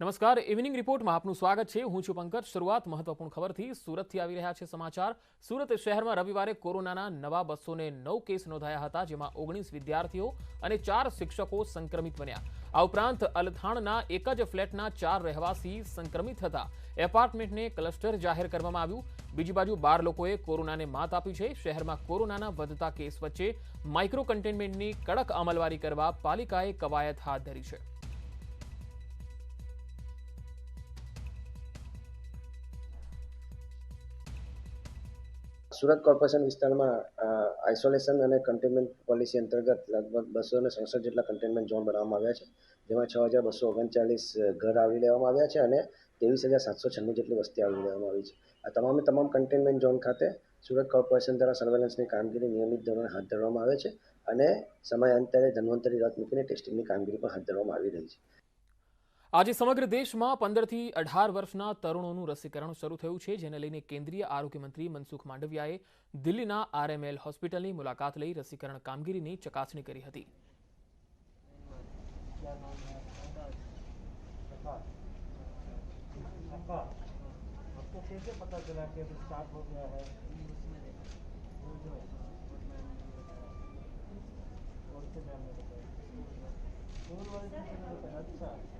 નમસ્કાર ઇવનિંગ રિપોર્ટમાં આપનું સ્વાગત છે. હું છું પંકજ. શરૂઆત મહત્વપૂર્ણ ખબરથી સુરતથી આવી રહ્યા છે સમાચાર. સુરત શહેરમાં રવિવારે કોરોનાના નવા બસોને નવ કેસ નોંધાયા હતા, જેમાં ઓગણીસ વિદ્યાર્થીઓ અને ચાર શિક્ષકો સંક્રમિત બન્યા. આ ઉપરાંત અલથાણના એક જ ફ્લેટના ચાર રહેવાસી સંક્રમિત હતા. એપાર્ટમેન્ટને ક્લસ્ટર જાહેર કરવામાં આવ્યું. બીજી બાજુ બાર લોકોએ કોરોનાને માત આપી છે. શહેરમાં કોરોનાના વધતા કેસ વચ્ચે માઇક્રો કન્ટેનમેન્ટની કડક અમલવારી કરવા પાલિકાએ કવાયત હાથ ધરી છે. સુરત કોર્પોરેશન વિસ્તારમાં આઇસોલેશન અને કન્ટેનમેન્ટ પોલિસી અંતર્ગત લગભગ બસો ને સડસઠ જેટલા કન્ટેનમેન્ટ ઝોન બનાવવામાં આવ્યા છે, જેમાં છ હજાર બસો ઓગણચાલીસ ઘર આવરી લેવામાં આવ્યા છે અને ત્રેવીસ હજાર સાતસો છન્નું જેટલી વસ્તી આવરી લેવામાં આવી છે. આ તમામે તમામ કન્ટેનમેન્ટ ઝોન ખાતે સુરત કોર્પોરેશન દ્વારા સર્વેલન્સની કામગીરી નિયમિત ધોરણે હાથ ધરવામાં આવે છે અને સમયાંતરે ધન્વંતરી રથ મૂકીને ટેસ્ટિંગની કામગીરી પણ હાથ ધરવામાં આવી રહી છે. આજે સમગ્ર દેશમાં પંદરથી અઢાર વર્ષના તરુણોનું રસીકરણ શરૂ થયું છે જેને લઈને કેન્દ્રીય આરોગ્ય મંત્રી મનસુખ માંડવિયાએ દિલ્હીના આરએમએલ હોસ્પિટલની મુલાકાત લઈ રસીકરણ કામગીરીની ચકાસણી કરી હતી आपका आपको कैसे पता चला कि अभी स्टार्ट हो गया है कौन से मैम ने बताया स्कूल वाले टीचर ने बताया अच्छा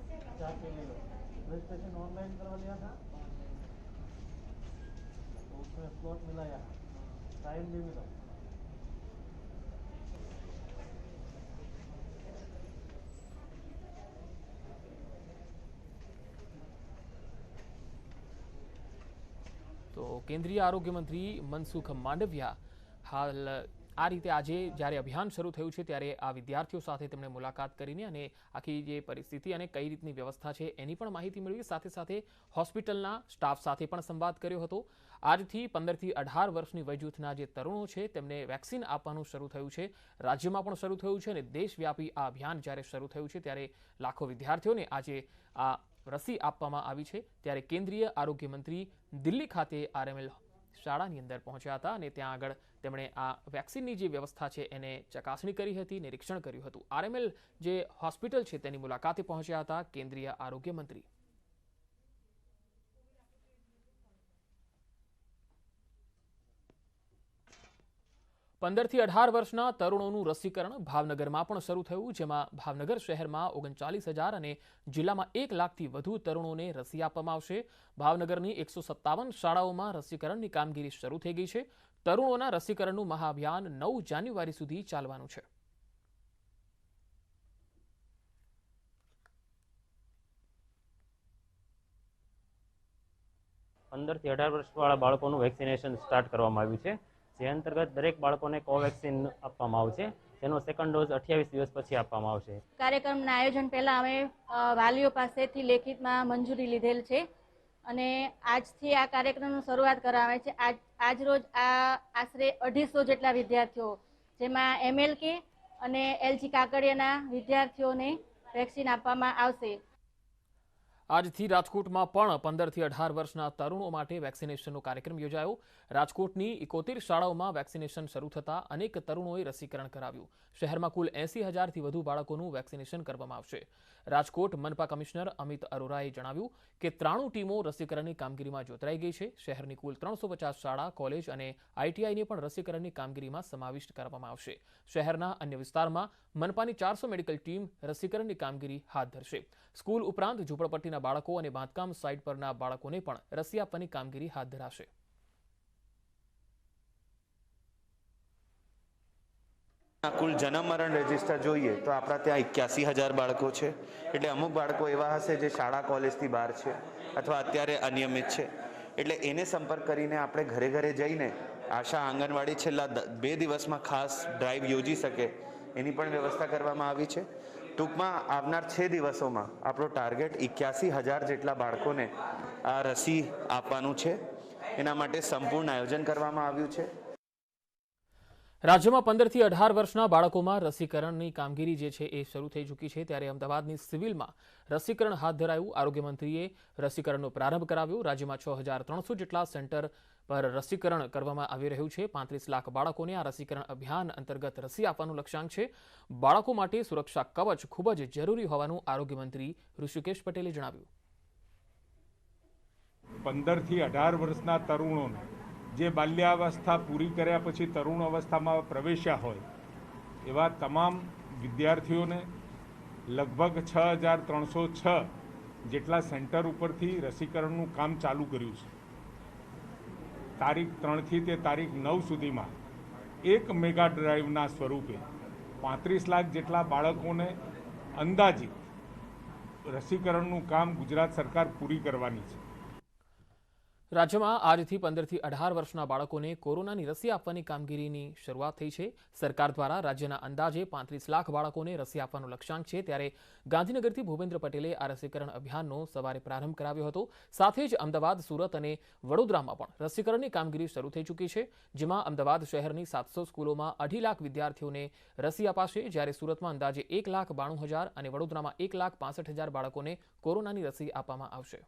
रजिस्ट्रेशन ऑनलाइन करवा लिया था। तो उसमें स्लॉट मिला यहाँ। टाइम भी मिला। तो केंद्रीय आरोग्य मंत्री मनसुख मांडविया हाल આ રીતે આજે જ્યારે અભિયાન શરૂ થયું છે, ત્યારે આ વિદ્યાર્થીઓ સાથે તેમણે મુલાકાત કરીને અને આખી જે પરિસ્થિતિ અને કઈ રીતની વ્યવસ્થા છે એની પણ માહિતી મેળવી. સાથે સાથે હોસ્પિટલના સ્ટાફ સાથે પણ સંવાદ કર્યો હતો. આજથી પંદરથી અઢાર વર્ષની વયજૂથના જે તરુણો છે, તેમને વેક્સિન આપવાનું શરૂ થયું છે. રાજ્યમાં પણ શરૂ થયું છે અને દેશવ્યાપી આ અભિયાન જ્યારે શરૂ થયું છે, ત્યારે લાખો વિદ્યાર્થીઓને આજે આ રસી આપવામાં આવી છે. ત્યારે કેન્દ્રીય આરોગ્ય મંત્રી દિલ્હી ખાતે આરએમએલ શાળાની અંદર પહોંચ્યા હતા અને ત્યાં આગળ તેમણે આ વેક્સિનની જે વ્યવસ્થા છે એને ચકાસણી કરી હતી, નિરીક્ષણ કર્યું હતું. આરએમએલ જે હોસ્પિટલ છે તેની મુલાકાતે પહોંચ્યા હતા કેન્દ્રીય આરોગ્ય મંત્રી. પંદરથી અઢાર વર્ષના તરુણોનું રસીકરણ ભાવનગરમાં પણ શરૂ થયું, જેમાં ભાવનગર શહેરમાં ઓગણચાલીસ હજાર અને જિલ્લામાં એક લાખથી વધુ તરુણોને રસી આપવામાં આવશે. ભાવનગરની એકસો સત્તાવન શાળાઓમાં રસીકરણની કામગીરી શરૂ થઈ ગઈ છે. તરુણોના રસીકરણનું મહાઅભિયાન નવ જાન્યુઆરી સુધી ચાલવાનું છે. પંદરથી અઢાર વર્ષવાળા બાળકોનું વેક્સિનેશન સ્ટાર્ટ કરવામાં આવ્યું છે. જે અંતર્ગત દરેક બાળકોને કોવેક્સિન આપવામાં આવશે, જેનો સેકન્ડ ડોઝ અઠ્યાવીસ દિવસ પછી આપવામાં આવશે. કાર્યક્રમના આયોજન પહેલાં અમે વાલીઓ પાસેથી લેખિતમાં મંજૂરી લીધેલ છે. અને આજથી આ કાર્યક્રમની શરૂઆત કરાવે છે. આજ આજ રોજ આ આશરે અઢીસો જેટલા વિદ્યાર્થીઓ, જેમાં એમએલકે અને એલજી કાકડિયાના વિદ્યાર્થીઓને વેક્સિન આપવામાં આવશે. આજથી રાજકોટમાં પણ પંદરથી અઢાર વર્ષના તરુણો માટે વેક્સિનેશનનો કાર્યક્રમ યોજાયો. રાજકોટની ઇકોતેર શાળાઓમાં વેક્સિનેશન શરૂ થતાં અનેક તરુણોએ રસીકરણ કરાવ્યું. શહેરમાં કુલ એસી હજારથી વધુ બાળકોનું વેક્સિનેશન કરવામાં આવશે. રાજકોટ મનપા કમિશનર અમિત અરોરાએ જણાવ્યું કે ત્રાણું ટીમો રસીકરણની કામગીરીમાં જોતરાઈ ગઈ છે. શહેરની કુલ ત્રણસો પચાસ શાળા, કોલેજ અને આઈટીઆઈને પણ રસીકરણની કામગીરીમાં સમાવિષ્ટ કરવામાં આવશે. શહેરના અન્ય વિસ્તારમાં મનપાની ચારસો મેડિકલ ટીમ રસીકરણની કામગીરી હાથ ધરશે. સ્કૂલ ઉપરાંત ઝૂંપડપટ્ટીના બાળકો અને બાંધકામ સાઇટ પરના બાળકોને પણ રસી આપવાની કામગીરી હાથ ધરાશે. કુલ જન્મ મરણ રજિસ્ટર જોઈએ તો આપણા ત્યાં એક્યાસી હજાર બાળકો છે. એટલે અમુક બાળકો એવા હશે જે શાળા, કોલેજથી બહાર છે અથવા અત્યારે અનિયમિત છે. એટલે એને સંપર્ક કરીને આપણે ઘરે ઘરે જઈને આશા આંગણવાડી છેલ્લા બે દિવસમાં ખાસ ડ્રાઈવ યોજી શકે એની પણ વ્યવસ્થા કરવામાં આવી છે. ટૂંકમાં આવનાર છ દિવસોમાં આપણો ટાર્ગેટ એક્યાસી હજાર જેટલા બાળકોને આ રસી આપવાનું છે. એના માટે સંપૂર્ણ આયોજન કરવામાં આવ્યું છે. રાજ્યમાં પંદરથી અઢાર વર્ષના બાળકોમાં રસીકરણની કામગીરી જે છે એ શરૂ થઈ ચૂકી છે. ત્યારે અમદાવાદની સિવિલમાં રસીકરણ હાથ ધરાયું. આરોગ્યમંત્રીએ રસીકરણનો પ્રારંભ કરાવ્યો. રાજ્યમાં છ હજાર ત્રણસો જેટલા સેન્ટર પર રસીકરણ કરવામાં આવી રહ્યું છે. પાંત્રીસ લાખ બાળકોને આ રસીકરણ અભિયાન અંતર્ગત રસી આપવાનું લક્ષ્યાંક છે. બાળકો માટે સુરક્ષા કવચ ખૂબ જ જરૂરી હોવાનું આરોગ્યમંત્રી ઋષિકેશ પટેલે જણાવ્યું. પંદરથી અઢાર વર્ષના તરુણોને જે બાલ્યાવસ્થા પૂરી કર્યા પછી તરુણ અવસ્થામાં પ્રવેશ્યા હોય, એવા તમામ વિદ્યાર્થીઓને લગભગ છ હજાર ત્રણસો છ જેટલા સેન્ટર ઉપરથી રસીકરણનું કામ ચાલુ કર્યું છે. તારીખ ત્રણથી તે તારીખ નવ સુધીમાં એક મેગા ડ્રાઈવના સ્વરૂપે પાંત્રીસ લાખ જેટલા બાળકોને અંદાજિત રસીકરણનું કામ ગુજરાત સરકાર પૂરી કરવાની છે. રાજ્યમાં આજથી પંદરથી અઢાર વર્ષના બાળકોને કોરોનાની રસી આપવાની કામગીરીની શરૂઆત થઈ છે. સરકાર દ્વારા રાજ્યના અંદાજે પાંત્રીસ લાખ બાળકોને રસી આપવાનો લક્ષ્યાંક છે. ત્યારે ગાંધીનગરથી ભૂપેન્દ્ર પટેલે આ રસીકરણ અભિયાનનો સવારે પ્રારંભ કરાવ્યો હતો. સાથે જ અમદાવાદ, સુરત અને વડોદરામાં પણ રસીકરણની કામગીરી શરૂ થઈ ચૂકી છે, જેમાં અમદાવાદ શહેરની સાતસો સ્કૂલોમાં અઢી લાખ વિદ્યાર્થીઓને રસી અપાશે. જ્યારે સુરતમાં અંદાજે એક લાખ બાણું હજાર અને વડોદરામાં એક લાખ પાસઠ હજાર બાળકોને કોરોનાની રસી આપવામાં આવશે.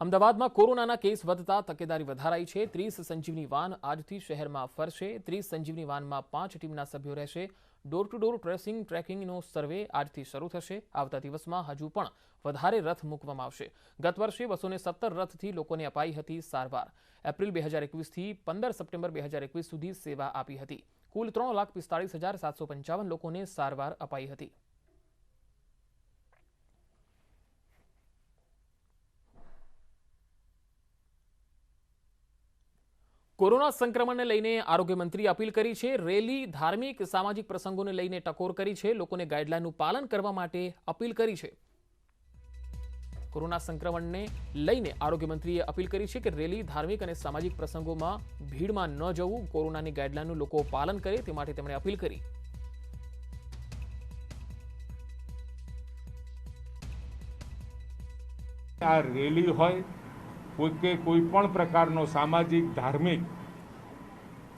અમદાવાદમાં કોરોનાના કેસ વધતા તકેદારી વધારાઈ છે. ત્રીસ સંજીવની વાન આજથી શહેરમાં ફરશે. ત્રીસ સંજીવની વાનમાં પાંચ ટીમના સભ્યો રહેશે. ડોર ટુ ડોર ટ્રેસિંગ ટ્રેકિંગનો સર્વે આજથી શરૂ થશે. આવતા દિવસમાં હજુ પણ વધારે રથ મૂકવામાં આવશે. ગત વર્ષે બસોને સત્તર રથથી લોકોને અપાઈ હતી સારવાર. એપ્રિલ બે હજાર એકવીસથી પંદર સપ્ટેમ્બર બે હજાર એકવીસ સુધી સેવા આપી હતી. કુલ ત્રણ લાખ પિસ્તાળીસ હજાર સાતસો પંચાવન લોકોને સારવાર અપાઈ હતી. કોરોના સંક્રમણને લઈને આરોગ્ય મંત્રીએ અપીલ કરી છે. રેલી, ધાર્મિક, સામાજિક પ્રસંગોને લઈને ટકોર કરી છે. લોકોને ગાઈડલાઈનનું પાલન કરવા માટે અપીલ કરી છે. કોરોના સંક્રમણને લઈને આરોગ્ય મંત્રીએ અપીલ કરી છે કે રેલી, ધાર્મિક અને સામાજિક પ્રસંગોમાં ભીડમાં ન જવું. કોરોનાની ગાઈડલાઈનનું લોકો પાલન કરે તે માટે તેમણે અપીલ કરી. આ રેલી હોય કે કોઈ પણ પ્રકારનો સામાજિક, ધાર્મિક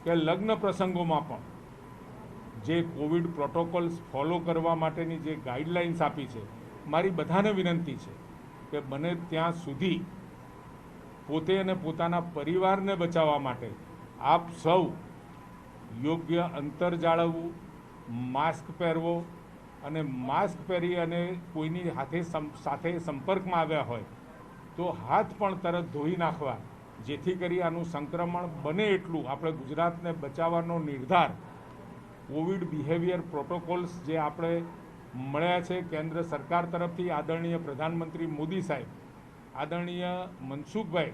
કે લગ્ન પ્રસંગોમાં પણ જે કોવિડ પ્રોટોકોલ્સ ફોલો કરવા માટેની જે ગાઈડલાઇન્સ આપી છે, મારી બધાને વિનંતી છે કે બને ત્યાં સુધી પોતે અને પોતાના પરિવારને બચાવવા માટે આપ સૌ યોગ્ય અંતર જાળવવું, માસ્ક પહેરવો અને માસ્ક પહેરી અને કોઈની હાથે સાથે સંપર્કમાં આવ્યા હોય તો હાથ પણ તરત ધોઈ નાખવા જેથી કરી આનું સંક્રમણ બને એટલું. આપણે ગુજરાતને બચાવવાનો નિર્ધાર. કોવિડ બિહેવિયર પ્રોટોકોલ્સ જે આપણે મળ્યા છે કેન્દ્ર સરકાર તરફથી આદરણીય પ્રધાનમંત્રી મોદી સાહેબ, આદરણીય મનસુખભાઈ,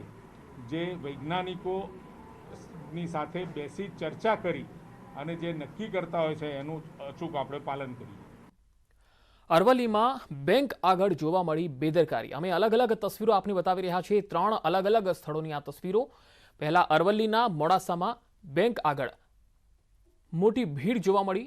જે વૈજ્ઞાનિકોની સાથે બેસી ચર્ચા કરી અને જે નક્કી કરતા હોય છે એનું અચૂક આપણે પાલન કરીએ. અરવલ્લીમાં બેંક આગળ જોવા મળી બેદરકારી. અમે અલગ અલગ તસવીરો આપને બતાવી રહ્યા છીએ. ત્રણ અલગ અલગ સ્થળોની આ તસવીરો. પહેલા અરવલ્લીના મોડાસામાં બેંક આગળ મોટી ભીડ જોવા મળી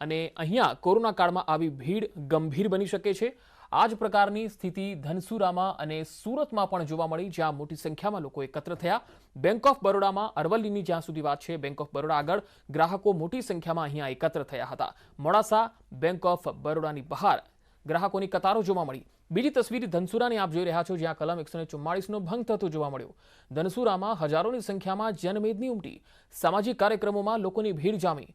અને અહીંયા કોરોના કાળમાં આવી ભીડ ગંભીર બની શકે છે. આ જ પ્રકારની સ્થિતિ ધનસુરામાં અને સુરતમાં પણ જોવા મળી, જ્યાં મોટી સંખ્યામાં લોકો એકત્ર થયા. બેંક ઓફ બરોડામાં અરવલ્લીની જ્યાં સુધી વાત છે બેંક ઓફ બરોડા આગળ ગ્રાહકો મોટી સંખ્યામાં અહીંયા એકત્ર થયા હતા. મોડાસા બેંક ઓફ બરોડાની બહાર ગ્રાહકોની કતારો જોવા મળી. બીજી તસવીર ધનસુરાની આપ જોઈ રહ્યા છો, જ્યાં કલમ એકસો ને ચુમ્માળીસનો ભંગ થતો જોવા મળ્યો. ધનસુરામાં હજારોની સંખ્યામાં જનમેદની ઉમટી. સામાજિક કાર્યક્રમોમાં લોકોની ભીડ જામી.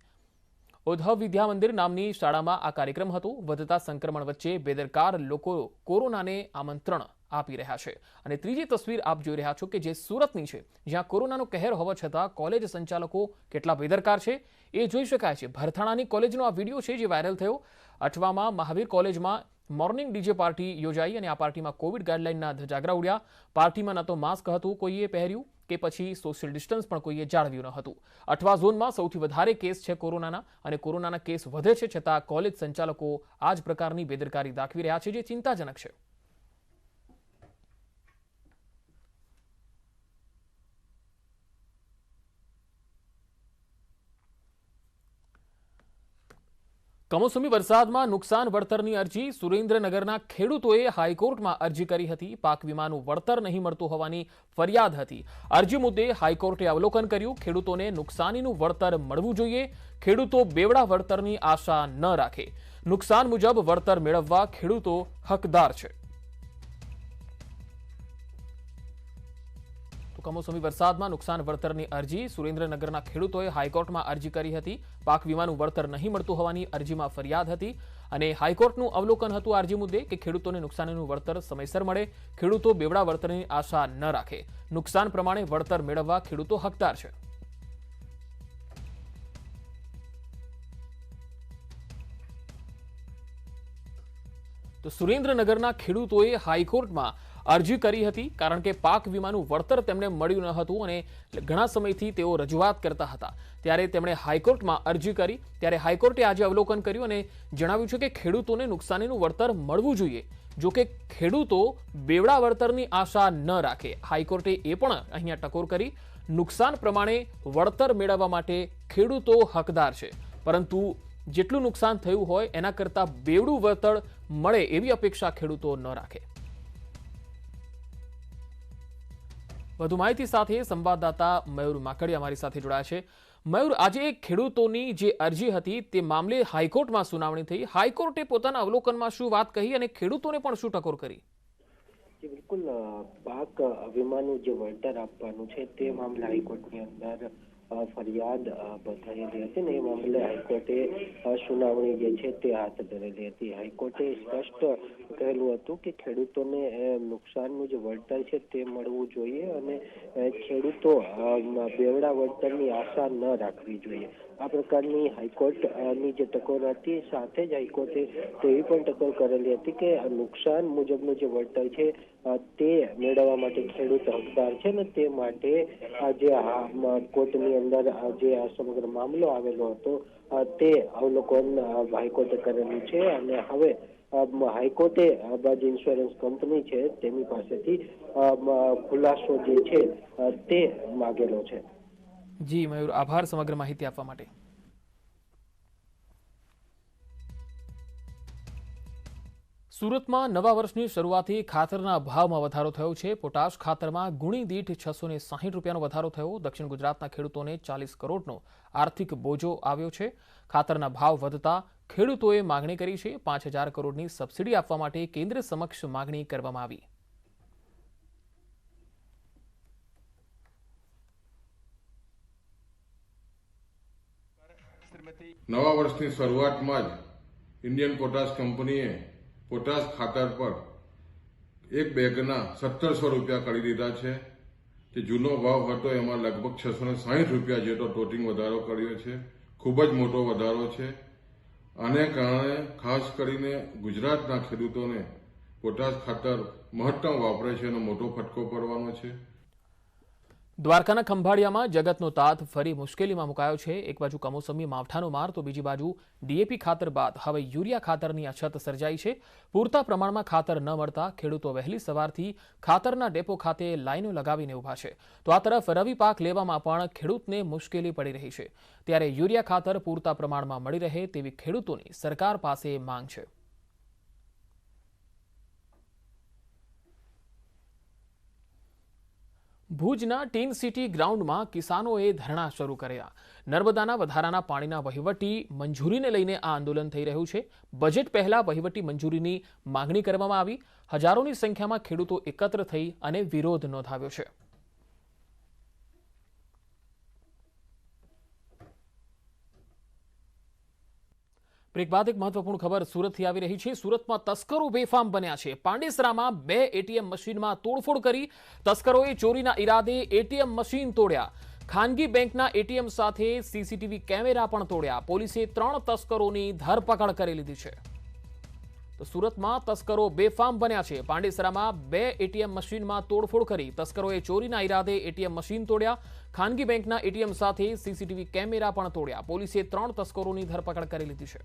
ઉદ્ધવ વિદ્યા મંદિર નામની શાળામાં આ કાર્યક્રમ હતો. વધતા સંક્રમણ વચ્ચે બેદરકાર લોકો કોરોનાને આમંત્રણ આપી રહ્યા છે. અને ત્રીજી તસવીર આપ જોઈ રહ્યા છો કે જે સુરતની છે, જ્યાં કોરોનાનો કહેર હોવા છતાં કોલેજ સંચાલકો કેટલા બેદરકાર છે એ જોઈ શકાય છે. ભરથાણાની કોલેજનો આ વીડિયો છે જે વાયરલ થયો. અઠવામાં મહાવીર કોલેજમાં મોર્નિંગ ડીજે પાર્ટી યોજાઈ અને આ પાર્ટીમાં કોવિડ ગાઈડલાઇનના ધજાગરા ઉડ્યા. પાર્ટીમાં ન તો માસ્ક હતું, કોઈએ પહેર્યું. કે પછી સોશિયલ ડિસ્ટન્સ પણ કોઈએ જાળવ્યું ન હતું. અઠવા ઝોનમાં સૌથી વધારે કેસ છે કોરોનાના અને કોરોનાના કેસ વધે છે છતાં કોલેજ સંચાલકો આ જ પ્રકારની બેદરકારી દાખવી રહ્યા છે, જે ચિંતાજનક છે. કમોસમી વરસાદમાં નુકસાન વળતરની અરજી સુરેન્દ્રનગરના ખેડૂતોએ હાઈકોર્ટમાં અરજી કરી હતી. પાક વીમાનું વળતર નહીં મળતું હોવાની ફરિયાદ હતી. અરજી મુદ્દે હાઈકોર્ટે અવલોકન કર્યું, ખેડૂતોને નુકસાનીનું વળતર મળવું જોઈએ. ખેડૂતો બેવડા વળતરની આશા ન રાખે. નુકસાન મુજબ વળતર મેળવવા ખેડૂતો હકદાર છે. કમોસમી વરસાદમાં નુકસાન વળતરની અરજી સુરેન્દ્રનગરના ખેડૂતોએ હાઈકોર્ટમાં અરજી કરી હતી. પાક વીમાનું વળતર નહીં મળતું હોવાની અરજીમાં ફરિયાદ હતી અને હાઈકોર્ટનું અવલોકન હતું અરજી મુદ્દે કે ખેડૂતોને નુકસાનીનું વળતર સમયસર મળે. ખેડૂતો બેવડા વળતરની આશા ન રાખે. નુકસાન પ્રમાણે વળતર મેળવવા ખેડૂતો હકદાર છે. તો સુરેન્દ્રનગરના ખેડૂતોએ હાઈકોર્ટમાં અરજી કરી હતી, કારણ કે પાક વીમાનું વળતર તેમને મળ્યું ન હતું અને ઘણા સમયથી તેઓ રજૂઆત કરતા હતા. ત્યારે તેમણે હાઈકોર્ટમાં અરજી કરી, ત્યારે હાઈકોર્ટે આજે અવલોકન કર્યું અને જણાવ્યું છે કે ખેડૂતોને નુકસાનીનું વળતર મળવું જોઈએ. જો કે ખેડૂતો બેવડા વળતરની આશા ન રાખે. હાઈકોર્ટે એ પણ અહીંયા ટકોર કરી, નુકસાન પ્રમાણે વળતર મેળવવા માટે ખેડૂતો હકદાર છે. પરંતુ જેટલું નુકસાન થયું હોય, એના કરતાં બેવડું વળતર મળે એવી અપેક્ષા ખેડૂતો ન રાખે. વધુ માહિતી સાથે સંવાદદાતા મયુર માકડી અમારી સાથે જોડાયા છે. મયુર, આજે ખેડૂતોની જે અરજી હતી તે મામલે હાઈકોર્ટમાં સુનાવણી થઈ. હાઈકોર્ટે પોતાના અવલોકનમાં શું વાત કહી અને ખેડૂતોને પણ શું ટકોર કરી? બિલકુલ પાક વીમાનું જે વળતર આપવાનું છે તે મામલે હાઈકોર્ટની અંદર ફરિયાદ અ, હતી ને એ મામલે હાઈકોર્ટે સુનાવણી જે છે તે હાથ ધરેલી હતી. હાઈકોર્ટે સ્પષ્ટ કહેલું હતું કે ખેડૂતોને નુકસાનનું જે વળતર છે તે મળવું જોઈએ અને ખેડૂતો બેવડા વળતરની આશા ન રાખવી જોઈએ. આ પ્રકારની હાઈકોર્ટની જે ટકોર હતી, સાથે જ હાઈકોર્ટે તેવી પણ ટકોર કરેલી હતી કે નુકસાન મુજબનું જે વળતર છે તે મેળવવા માટે ખેડૂત હકદાર છે ને તે માટે આ જે કોર્ટની અંદર જે આ સમગ્ર મામલો આવેલો હતો તે અવલોકન હાઈકોર્ટે કરેલું છે અને હવે હાઈકોર્ટે બાજુ ઇન્સ્યોરન્સ કંપની છે, તેની પાસેથી ખુલાસો જે છે તે માગેલો છે. જી, મયુર, આભાર સમગ્ર માહિતી આપવા માટે. સુરતમાં નવા વર્ષની શરૂઆતથી ખાતરના ભાવમાં વધારો થયો છે. પોટાશ ખાતરમાં ગુણી દીઠ છસો ને સાહીઠ રૂપિયાનો વધારો થયો. દક્ષિણ ગુજરાતના ખેડૂતોને ચાલીસ કરોડનો આર્થિક બોજો આવ્યો છે. ખાતરના ભાવ વધતા ખેડૂતોએ માગણી કરી છે. પાંચ હજાર કરોડની સબસિડી આપવા માટે કેન્દ્ર સમક્ષ માગણી કરવામાં આવી. નવા વર્ષની શરૂઆતમાં જ ઇન્ડિયન પોટાશ કંપનીએ પોટાશ ખાતર પર એક બેગના સત્તરસો રૂપિયા કરી દીધા છે. જે જૂનો ભાવ હતો, એમાં લગભગ છસો ને સાહીઠ રૂપિયા જેટલો ટોટિંગ વધારો કર્યો છે. ખૂબ જ મોટો વધારો છે. આને કારણે ખાસ કરીને ગુજરાતના ખેડૂતોને પોટાશ ખાતર મહત્તમ વાપરે છે એનો મોટો ફટકો પડવાનો છે. દ્વારકાના ખંભાળિયામાં જગતનો તાત ફરી મુશ્કેલીમાં મુકાયો છે. એક બાજુ કમોસમી માવઠાનો માર, તો બીજી બાજુ ડીએપી ખાતર બાદ હવે યુરિયા ખાતરની અછત સર્જાઈ છે. પૂરતા પ્રમાણમાં ખાતર ન મળતા ખેડૂતો વહેલી સવારથી ખાતરના ડેપો ખાતે લાઈનો લગાવીને ઊભા છે. તો આ તરફ રવિ પાક લેવામાં પણ ખેડૂતને મુશ્કેલી પડી રહી છે. ત્યારે યુરિયા ખાતર પૂરતા પ્રમાણમાં મળી રહે તેવી ખેડૂતોની સરકાર પાસે માંગ છે. ભુજના ટીન સિટી ગ્રાઉન્ડમાં કિસાનોએ ધરણા શરૂ કર્યા. નર્મદાના વધારાના પાણીના વહીવટી મંજૂરીને લઈને આ આંદોલન થઈ રહ્યું છે. બજેટ પહેલા વહીવટી મંજૂરીની માંગણી કરવામાં આવી. હજારોની સંખ્યામાં ખેડૂતો એકત્ર થઈ અને વિરોધ નોંધાવ્યો છે. બ્રેક બાદ એક મહત્વપૂર્ણ ખબર સુરતથી આવી રહી છે. સુરતમાં તસ્કરો બેફામ બન્યા છે. પાંડેસરામાં બે એટીએમ મશીનમાં તોડફોડ કરી તસ્કરોએ ચોરીના ઈરાદે એટીએમ મશીન તોડ્યા. ખાનગી બેંકના એટીએમ સાથે સીસીટીવી કેમેરા પણ તોડ્યા. પોલીસે ત્રણ તસ્કરોની ધરપકડ કરી લીધી છે. તો સુરતમાં તસ્કરો બેફામ બન્યા છે. પાંડેસરામાં બે એટીએમ મશીનમાં તોડફોડ કરી. તસ્કરોએ ચોરીના ઈરાદે એટીએમ મશીન તોડ્યા. ખાનગી બેંકના એટીએમ સાથે સીસીટીવી કેમેરા પણ તોડ્યા. પોલીસે ત્રણ તસ્કરોની ધરપકડ કરી લીધી છે.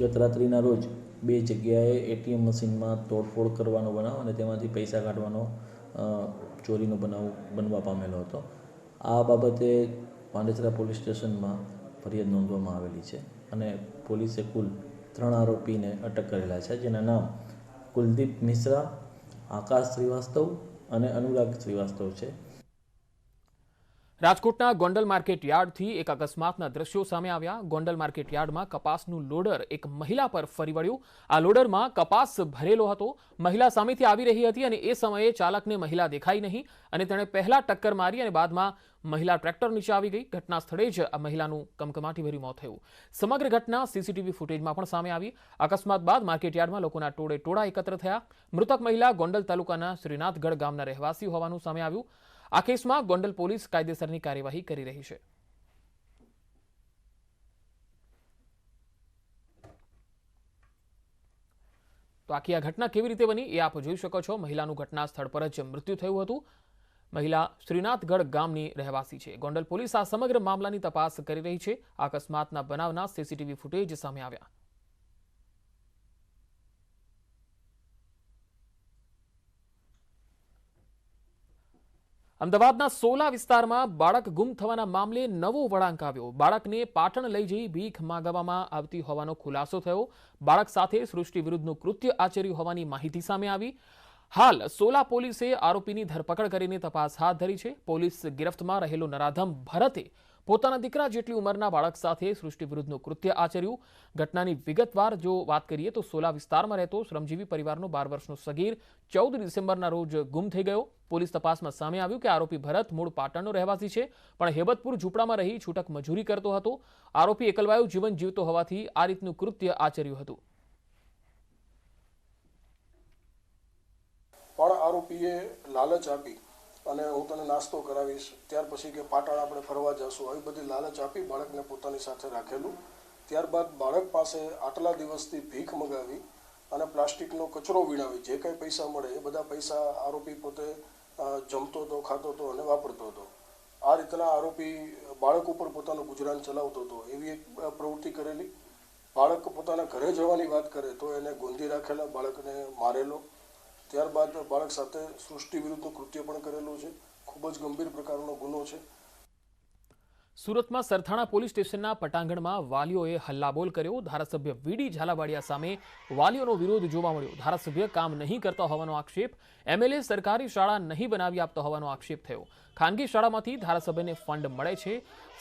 ગત રાત્રિના રોજ બે જગ્યાએ એટીએમ મશીનમાં તોડફોડ કરવાનો બનાવ અને તેમાંથી પૈસા કાઢવાનો ચોરીનો બનાવ બનવા પામેલો હતો. આ બાબતે પાંડેસરા પોલીસ સ્ટેશનમાં ફરિયાદ નોંધવામાં આવેલી છે અને પોલીસે કુલ ત્રણ આરોપીને અટક કરેલા છે, જેના નામ કુલદીપ મિશ્રા, આકાશ શ્રીવાસ્તવ અને અનુરાગ શ્રીવાસ્તવ છે. રાજકોટના ગોંડલ માર્કેટ યાર્ડથી એક અકસ્માતના દ્રશ્યો સામે આવ્યા. ગોંડલ માર્કેટ યાર્ડમાં કપાસનું લોડર એક મહિલા પર ફરી વળ્યું. આ લોડરમાં કપાસ ભરેલો હતો. મહિલા સામેથી આવી રહી હતી અને એ સમયે ચાલકને મહિલા દેખાઈ નહીં અને તેણે પહેલા ટક્કર મારી અને બાદમાં મહિલા ટ્રેક્ટર નીચે આવી ગઈ. ઘટના સ્થળે જ આ મહિલાનું કમકમાટીભર્યું મોત થયું. સમગ્ર ઘટના સીસીટીવી ફૂટેજમાં પણ સામે આવી. અકસ્માત બાદ માર્કેટ યાર્ડમાં લોકોના ટોળે ટોળા એકત્ર થયા. મૃતક મહિલા ગોંડલ તાલુકાના શ્રીનાથગઢ ગામના રહેવાસી હોવાનું સામે આવ્યું. આ કેસમાં ગોંડલ પોલીસ કાયદેસરની કાર્યવાહી કરી રહી છે. તો આખી આ ઘટના કેવી રીતે બની એ આપ જોઈ શકો છો. મહિલાનું ઘટના સ્થળ પર જ મૃત્યુ થયું હતું. મહિલા શ્રીનાથગઢ ગામની રહેવાસી છે. ગોંડલ પોલીસ આ સમગ્ર મામલાની તપાસ કરી રહી છે. અકસ્માતના બનાવના સીસીટીવી ફૂટેજ સામે આવ્યા. અમદાવાદના સોલા વિસ્તારમાં બાળક ગુમ થવાના મામલે નવો વળાંક આવ્યો. બાળકને પાટણ લઈ જઈ ભીખ માગવામાં આવતી હોવાનો ખુલાસો થયો. બાળક સાથે સૃષ્ટિ વિરુદ્ધનું કૃત્ય આચર્યું હોવાની માહિતી સામે આવી. હાલ સોલા પોલીસે આરોપીની ધરપકડ કરીને તપાસ હાથ ધરી છે. પોલીસ ગિરફ્તમાં રહેલો નરાધમ ભરતે પોતાના દીકરા જેટલી ઉંમરના બાળક સાથે સૃષ્ટિ વિરુદ્ધનું કૃત્ય આચર્યું. ઘટનાની વિગતવાર જો વાત કરીએ તો સોલા વિસ્તારમાં રહેતો શ્રમજીવી પરિવારનો બાર વર્ષનો સગીર ચૌદ ડિસેમ્બરના રોજ ગુમ થઈ ગયો. પોલીસ તપાસમાં સામે આવ્યું કે આરોપી ભરત મૂળ પાટણનો રહેવાસી છે, પણ હેબતપુર ઝૂંપડામાં રહી છૂટક મજૂરી કરતો હતો. આરોપી એકલવાયું જીવન જીવતો હોવાથી આ રીતનું કૃત્ય આચર્યું હતું. પણ આરોપીએ લાલચ આપી. અને હું તને નાસ્તો કરાવીશ. ત્યાર પછી કે પાટણ આપણે ફરવા જશું. આવી બધી લાલચ આપી બાળકને પોતાની સાથે રાખેલું. ત્યારબાદ બાળક પાસે આટલા દિવસથી ભીખ મગાવી અને પ્લાસ્ટિકનો કચરો વીણાવી. જે કાંઈ પૈસા મળે એ બધા પૈસા આરોપી પોતે જમતો હતો, ખાતો હતો અને વાપરતો હતો. આ રીતના આરોપી બાળક ઉપર પોતાનું ગુજરાન ચલાવતો હતો. એવી એક પ્રવૃત્તિ કરેલી. બાળક પોતાના ઘરે જવાની વાત કરે તો એને ગોંધી રાખેલા બાળકને મારેલો. ત્યારબાદ બાળક સાથે સૃષ્ટિ વિરુદ્ધનું કૃત્ય પણ કરેલું છે. ખૂબ જ ગંભીર પ્રકારનો ગુનો છે. સુરતમાં સરથાણા પોલીસ સ્ટેશનના પટાંગણમાં વાલીઓએ હલ્લાબોલ કર્યો. ધારાસભ્ય વીડી ઝાલાવાડિયા સામે વાલીઓનો વિરોધ જોવા મળ્યો. ધારાસભ્ય કામ નહીં કરતા હોવાનો આક્ષેપ, એમએલએ સરકારી શાળા નહીં બનાવી આપતો હોવાનો આક્ષેપ થયો. ખાનગી શાળામાંથી ધારાસભ્યને ફંડ મળે છે.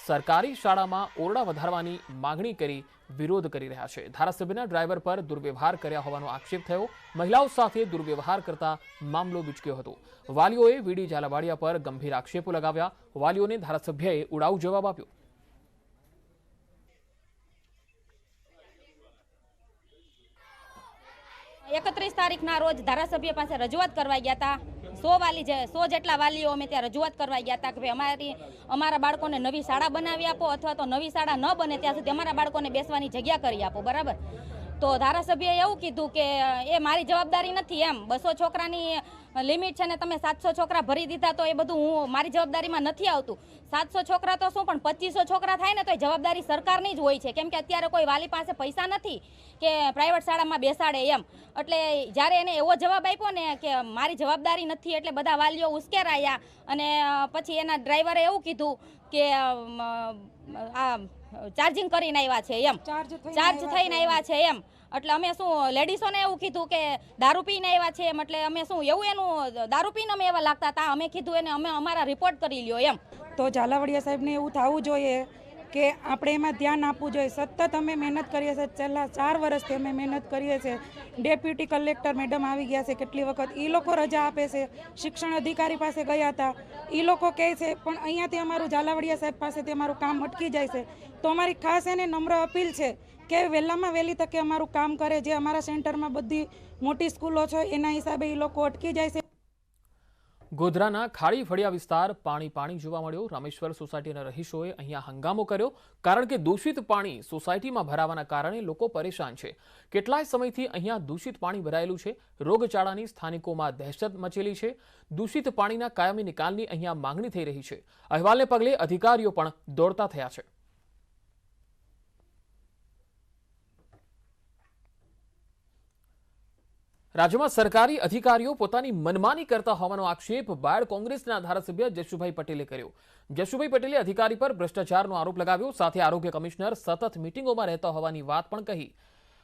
સરકારી શાળામાં ઓરડા વધારવાની માગણી કરી વિરોધ કરી રહ્યા છે. ધારાસભ્યના ડ્રાઈવર પર દુર્વ્યવહાર કર્યા હોવાનો આક્ષેપ થયો. મહિલાઓ સાથે દુર્વ્યવહાર કરતા મામલો બીચક્યો હતો. વાલીઓએ વીડી ઝાલાવાડિયા પર ગંભીર આક્ષેપો લગાવ્યા. વાલીઓને ધારાસભ્યએ ઉડાઉ જવાબ આપ્યો. એકત્રીસ તારીખના રોજ ધારાસભ્ય પાસે રજૂઆત કરવા ગયા હતા. સો વાલી સો જેટલા વાલીઓ અમે ત્યાં રજૂઆત કરવા ગયા હતા કે ભાઈ અમારી અમારા બાળકોને નવી શાળા બનાવી આપો અથવા તો નવી શાળા ન બને ત્યાં સુધી અમારા બાળકોને બેસવાની જગ્યા કરી આપો, બરાબર? તો ધારાસભ્યએ એવું કીધું કે એ મારી જવાબદારી નથી એમ. બસો છોકરાની લિમિટ છે ને તમે સાતસો છોકરા ભરી દીધા તો એ બધું હું મારી જવાબદારીમાં નથી આવતું. સાતસો છોકરા તો શું, પણ પચીસો છોકરા થાય ને તો એ જવાબદારી સરકારની જ હોય છે. કેમ કે અત્યારે કોઈ વાલી પાસે પૈસા નથી કે પ્રાઇવેટ શાળામાં બેસાડે એમ. એટલે જ્યારે એને એવો જવાબ આપ્યો ને કે મારી જવાબદારી નથી એટલે બધા વાલીઓ ઉશ્કેરાયા અને પછી એના ડ્રાઈવરે એવું કીધું કે આ ચાર્જિંગ કરીને આવ્યા છે એમ. ચાર્જ થઈને આવ્યા છે એમ. એટલે અમે શું લેડીઝોને એવું કીધું કે દારૂ પીને આવ્યા છે એમ એટલે અમે શું એવું એનું દારૂ પીને અમે એવા લાગતા હતા. અમે કીધું એને અમે અમારા રિપોર્ટ કરી લ્યો એમ. તો ઝાલાવાડિયા સાહેબને એવું થવું જોઈએ કે આપણે એમાં ધ્યાન આપવું જોઈએ. સતત અમે મહેનત કરીએ છીએ. છેલ્લા ચાર વર્ષથી અમે મહેનત કરીએ છીએ. ડેપ્યુટી કલેક્ટર મેડમ આવી ગયા છે કેટલી વખત. એ લોકો રજા આપે છે. શિક્ષણ અધિકારી પાસે ગયા હતા. એ લોકો કહે છે, પણ અહીંયાથી અમારું ઝાલાવાડિયા સાહેબ પાસેથી અમારું કામ અટકી જાય છે. તો અમારી ખાસ એને નમ્ર અપીલ છે કે વહેલામાં વહેલી તકે અમારું કામ કરે. જે અમારા સેન્ટરમાં બધી મોટી સ્કૂલો છે, એના હિસાબે એ લોકો અટકી જાય છે. ગોધરાના ખાડી ફળિયા વિસ્તાર પાણી પાણી જોવા મળ્યો. રામેશ્વર સોસાયટીના રહીશોએ અહીંયા હંગામો કર્યો, કારણ કે દૂષિત પાણી સોસાયટીમાં ભરાવાના કારણે લોકો પરેશાન છે. કેટલાય સમયથી અહીંયા દૂષિત પાણી ભરાયેલું છે. રોગચાળાની સ્થાનિકોમાં દહેશત મચેલી છે. દૂષિત પાણીના કાયમી નિકાલની અહીંયા માંગણી થઈ રહી છે. અહેવાલને પગલે અધિકારીઓ પણ દોડતા થયા છે. રાજ્યમાં સરકારી અધિકારીઓ પોતાની મનમાની કરતા હોવાનો આક્ષેપ બાળ કોંગ્રેસના ધારાસભ્ય જશુભાઈ પટેલે કર્યો. જશુભાઈ પટેલે અધિકારી પર ભ્રષ્ટાચારનો આરોપ લગાવ્યો, સાથે આરોગ્ય કમિશનર સતત મિટિંગોમાં રહેતા હોવાની વાત પણ કહી.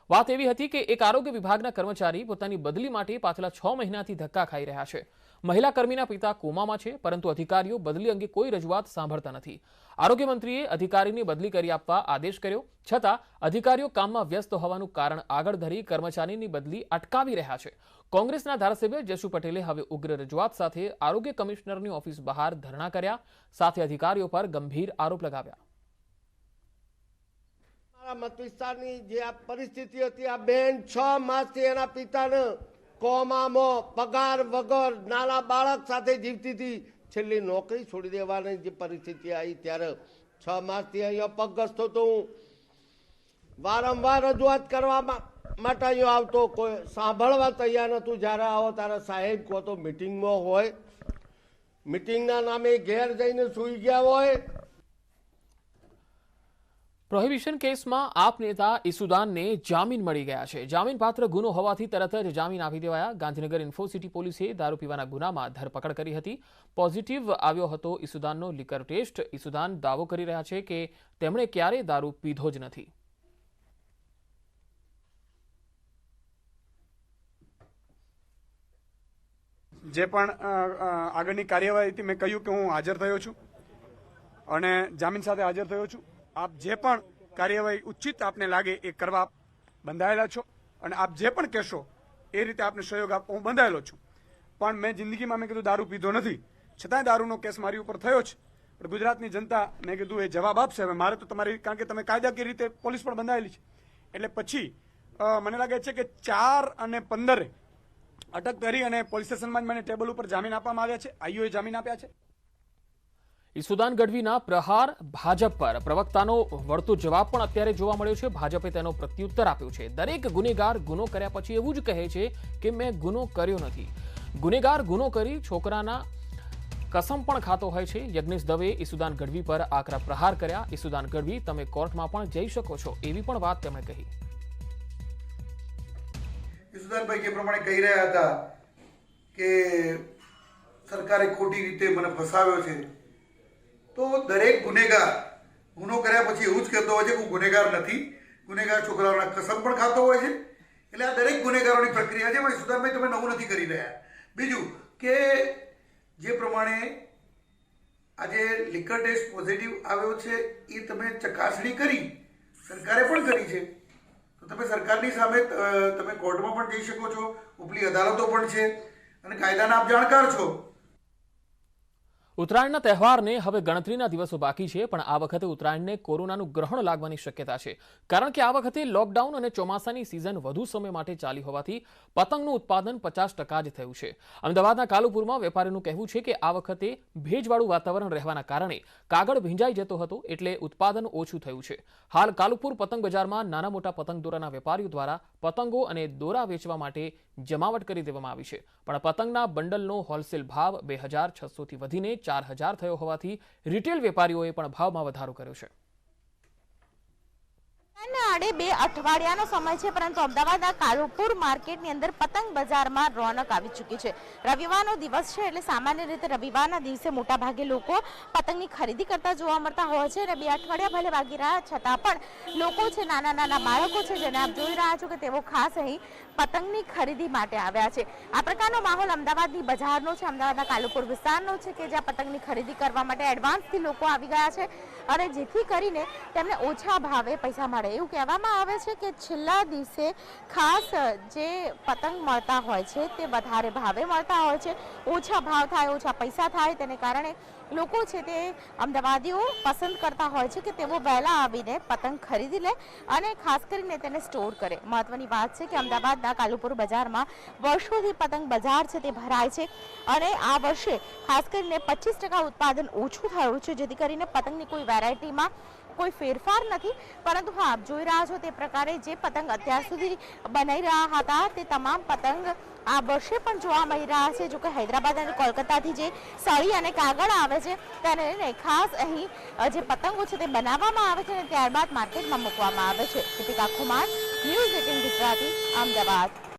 વાત એવી હતી કે એક આરોગ્ય વિભાગના કર્મચારી પોતાની બદલી માટે પાછલા છ મહિનાથી ધક્કા ખાઈ રહ્યા છે. મહિલા કર્મીના પિતા કોમામાં છે, પરંતુ અધિકારીઓ બદલી અંગે કોઈ રજૂઆત સાંભળતા નથી. આરોગ્ય મંત્રીએ અધિકારીની બદલી કરી આપવા આદેશ કર્યો, છતાં અધિકારીઓ કામમાં વ્યસ્ત હોવાનું કારણ આગળ ધરી કર્મચારીની બદલી અટકાવી રહ્યા છે. કોંગ્રેસના ધારાસભ્ય જશુ પટેલે હવે ઉગ્ર રજૂઆત સાથે આરોગ્ય કમિશનરની ઓફિસ બહાર ધરણા કર્યા, સાથે અધિકારીઓ પર ગંભીર આરોપ લગાવ્યા. મત વિસ્તારની જે આ પરિસ્થિતિ હતી, આ બેન છ માસથી એના પિતાને કોમામાં, પગાર વગર નાના બાળક સાથે જીવતી હતી. છેલ્લી નોકરી છોડી દેવાની જે પરિસ્થિતિ આવી ત્યારે છ માસથી અહીંયા પગસ્તો હતો હું. વારંવાર રજૂઆત કરવામાં માટે અહીંયા આવતો કોઈ સાંભળવા તૈયાર નહોતું. જ્યારે આવો ત્યારે સાહેબ કહો તો મિટિંગમાં હોય. મિટિંગના નામે ઘેર જઈને સૂઈ ગયા હોય. પ્રોહિબિશન કેસમાં આપ નેતા ઈસુદાનને જામીન મળી ગયા છે. જામીનપાત્ર ગુનો હોવાથી તરત જ જામીન આપી દેવાયા. ગાંધીનગર ઇન્ફોસિટી પોલીસે દારૂ પીવાના ગુનામાં ધરપકડ કરી હતી. પોઝિટિવ આવ્યો હતો ઈસુદાનનો લિકર ટેસ્ટ. ઈસુદાન દાવો કરી રહ્યા છે કે તેમણે ક્યારેય દારૂ પીધો જ નથી. જે પણ આગળની કાર્યવાહીથી મેં કહ્યું કે હું હાજર થયો છું અને જામીન સાથે હાજર થયો છું. આપ જે પણ કાર્યવાહી ઉચિત આપને લાગે એ કરવા બંધાયેલા છો. અને આપ જે પણ કહેશો એ રીતે આપને સહયોગ આપવા હું બંધાયેલો છું. પણ મેં જિંદગીમાં મેં કીધું દારૂ પીધો નથી. છતાંય દારૂનો કેસ મારી ઉપર થયો છે પણ ગુજરાતની જનતા મેં કીધું એ જવાબ આપશે. હવે મારે તો તમારી, કારણ કે તમે કાયદાકીય રીતે પોલીસ પણ બંધાયેલી છે. એટલે પછી મને લાગે છે કે ચાર અને પંદરે અટક કરી અને પોલીસ સ્ટેશનમાં જ મને ટેબલ ઉપર જામીન આપવામાં આવ્યા છે. આઈઓએ જામીન આપ્યા છે. ઈસુદાન ગઢવીના પ્રહાર ભાજપ પર. પ્રવક્તાનો વળતો જવાબ પણ અત્યારે જોવા મળ્યો છે. ભાજપે તેનો પ્રત્યુત્તર આપ્યો છે. દરેક ગુનેગાર ગુનો કર્યા પછી એવું જ કહે છે કે મેં ગુનો કર્યો નથી. ગુનેગાર ગુનો કરી છોકરાના કસમ પણ ખાતો હોય છે. યજ્ઞેશ દવે ઈસુદાન ગઢવી પર આકરા પ્રહાર કર્યા. ઈસુદાન ગઢવી, તમે કોર્ટમાં પણ જઈ શકો છો. એવી પણ વાત તેમણે કહી. ઈસુદાનભાઈ જે પ્રમાણે કહી રહ્યા હતા કે સરકારે ખોટી રીતે મને ફસાવ્યો છે. તો દરેક ગુનેગાર, ગુનો કર્યા પછી એવું જ કહેતો હોય છે કે હું ગુનેગાર નથી. ગુનેગાર છોકરાઓના કસમ પણ ખાતો હોય છે. એટલે આ દરેક ગુનેગારોની પ્રક્રિયા છે. ભાઈ સુધારભાઈ તમે નવું નથી કરી રહ્યા. બીજું કે જે પ્રમાણે આજે લિકર ટેસ્ટ પોઝિટિવ આવ્યો છે, એ તમે ચકાસણી કરી. સરકારે પણ કરી છે. તો તમે સરકારની સામે તમે કોર્ટમાં પણ જઈ શકો છો. ઉપલી અદાલતો પણ છે. અને કાયદાના આપ જાણકાર છો. ઉત્તરાયણના તહેવારને હવે ગણતરીના દિવસો બાકી છે, પણ આ વખતે ઉત્તરાયણને કોરોનાનું ગ્રહણ લાગવાની શક્યતા છે. કારણ કે આ વખતે લોકડાઉન અને ચોમાસાની સિઝન વધુ સમય માટે ચાલી હોવાથી પતંગનું ઉત્પાદન પચાસ ટકા જ થયું છે. અમદાવાદના કાલુપુરમાં વેપારીનું કહેવું છે કે આ વખતે ભેજવાળું વાતાવરણ રહેવાના કારણે કાગળ ભીંજાઈ જતો હતો એટલે ઉત્પાદન ઓછું થયું છે. હાલ કાલુપુર પતંગ બજારમાં નાના મોટા પતંગ દોરાના વેપારીઓ દ્વારા પતંગો અને દોરા વેચવા માટે જમાવટ કરી દેવામાં આવી છે. પણ પતંગના બંડલનો હોલસેલ ભાવ બે હજાર છસોથી વધીને ચાર હજાર થયો હોવાથી રિટેલ વેપારીઓએ પણ ભાવમાં વધારો કર્યો છે. આડે બે અઠવાડિયાનો સમય છે, પરંતુ અમદાવાદના કાલુપુર માર્કેટની અંદર પતંગ બજારમાં રોનક આવી ચૂકી છે. રવિવારનો દિવસ છે એટલે સામાન્ય રીતે રવિવારના દિવસે મોટાભાગે લોકો પતંગની ખરીદી કરતા જોવા મળતા હોય છે અને બે અઠવાડિયા ભલે વાગી રહ્યા છતાં પણ લોકો છે નાના નાના બાળકો છે જેને આપ જોઈ રહ્યા છો કે તેઓ ખાસ અહીં પતંગની ખરીદી માટે આવ્યા છે. આ પ્રકારનો માહોલ અમદાવાદની બજારનો છે, અમદાવાદના કાલુપુર વિસ્તારનો છે કે જ્યાં પતંગની ખરીદી કરવા માટે એડવાન્સથી લોકો આવી ગયા છે અને જેથી કરીને તેમને ઓછા ભાવે પૈસા મળે. એવું કહેવામાં આવે છે કે છેલ્લા દિવસે ખાસ જે પતંગ મળતા હોય છે તે વધારે ભાવે મળતા હોય છે. ઓછા ભાવ થાય, ઓછા પૈસા થાય તેને કારણે લોકો છે તે અમદાવાદીઓ પસંદ કરતા હોય છે કે તેઓ વહેલા આવીને પતંગ ખરીદી લે અને ખાસ કરીને તેને સ્ટોર કરે. મહત્વની વાત છે કે અમદાવાદના કાલુપુર બજારમાં વર્ષોથી પતંગ બજાર છે તે ભરાય છે અને આ વર્ષે ખાસ કરીને પચીસ ઉત્પાદન ઓછું થયું છે જેથી કરીને પતંગની કોઈ વેરાયટીમાં કોઈ ફેરફાર નથી, પરંતુ હા, આપ જોઈ રહ્યા છો તે પ્રકારે જે પતંગ અત્યાર સુધી બનાવી રહ્યા હતા, તે તમામ પતંગ આ વર્ષે પણ જોવા મળી રહ્યા છે. જોકે હૈદરાબાદ અને કોલકાતાથી જે સળી અને કાગળ આવે છે, તેને લઈને ખાસ અહીં જે પતંગો છે તે બનાવવામાં આવે છે અને ત્યારબાદ માર્કેટમાં મૂકવામાં આવે છે. Kumar, news eighteen Gujarati, Ahmedabad.